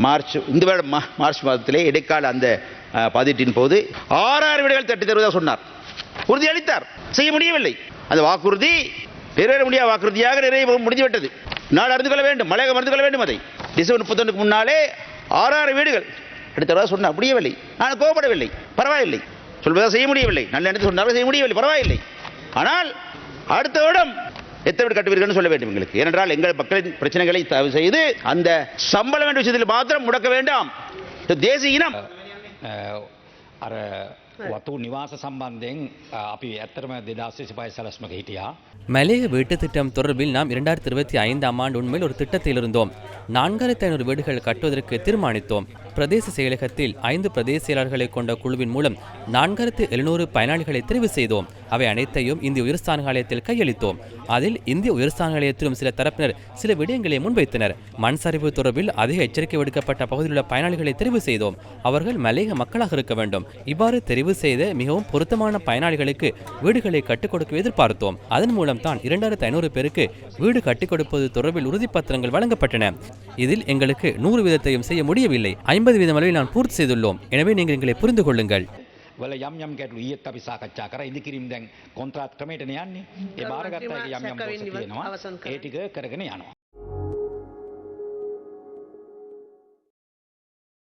March இந்த வருடம் மா- மார்ச் மாதத்திலே இடைக்கால அந்த பதிட்டின் போது ஆறாறு வீடுகள் தட்டி தருவதாக சொன்னார். உறுதியளித்தார் செய்ய முடியவில்லை. அந்த வாக்குறுதி நிறைவேற முடியாத வாக்குறுதியாக நிறைய முடிந்துவிட்டது. நாடு அறிந்து கொள்ள வேண்டும். மலையகம் அறிந்து கொள்ள வேண்டும் அதை. டிசம்பர் முப்பத்தொன்றுக்கு முன்னாலே ஆறாறு வீடுகள் எடுத்தவராக சொன்னார். முடியவில்லை. நான் கோபப்படவில்லை. பரவாயில்லை. சொல்வதாக செய்ய முடியவில்லை. நல்ல எண்ணத்தில் சொன்னார்கள். செய்ய முடியவில்லை. பரவாயில்லை. ஆனால் அடுத்த வருடம் எத்தனை வீடு கட்டுவீர்கள்னு சொல்ல வேண்டும் எங்களுக்கு ஏனென்றால் எங்கள் மக்களின் பிரச்சனைகளை தயவு செய்து அந்த சம்பளம் என்ற விஷயத்தில் மாத்திரம் முடக்க வேண்டாம் இது தேசிய இனம் අ, අර වතු නිවාස සම්බන්ධයෙන් අ, අපි ඇත්තරම දෙදස් සිපයි සැලස්මක හිටියා. மலேக வீட்டு திட்டம் தொடர்பில் நாம் இரண்டாயிரத்தி இருபத்தி ஐந்தாம் ஆண்டு உண்மையில் ஒரு திட்டத்தில் இருந்தோம் நான்காயிரத்தி ஐநூறு வீடுகள் கட்டுவதற்கு தீர்மானித்தோம் பிரதேச செயலகத்தில் ஐந்து பிரதேச செயலாளர்களை கொண்ட குழுவின் மூலம் நான்காயிரத்து எழுநூறு பயனாளிகளை தெரிவு செய்தோம். அவை அனைத்தையும் இந்திய உயர்ஸ்தான நிலையத்தில் கையளித்தோம். அதில் இந்திய உயர்ஸ்தான நிலையத்திலும் சில தரப்பினர் சில விடயங்களை முன்வைத்தனர். மண் சரிவு தொடர்பில் அதிக எச்சரிக்கை விடுக்கப்பட்ட பகுதியில் உள்ள பயனாளிகளை தெரிவு செய்தோம். அவர்கள் மலேக மக்களாக இருக்க வேண்டும். இவ்வாறு தெரிவு செய்த மிகவும் பொருத்தமான பயனாளிகளுக்கு வீடுகளை கட்டிக் கொடுக்க எதிர்பார்த்தோம். அதன் மூலம் தான் இரண்டாயிரத்து ஐநூறு பேருக்கு வீடு கட்டிக் கொடுப்பது தொடர்பில் உறுதிப்பத்திரங்கள் வழங்கப்பட்டன. இதில் எங்களுக்கு நூறு வீதத்தையும் செய்ய முடியவில்லை. ஐம்பது வீதம் அளவில் நான் பூர்த்தி செய்துள்ளோம் எனவே நீங்கள் எங்களை புரிந்து கொள்ளுங்கள் වල යම් යම් ගැටලු ඊයේත් අපි සාකච්ඡා කරා ඉදිකිරීම දැන් කොන්ත්‍රාත් ක්‍රමයටනේ යන්නේ. ඒ බාරගත්ත එක යම් යම් සැකවින් කොටස ඉවත් තියෙනවා. අවසන් ඒ ටික කරගෙන යනවා.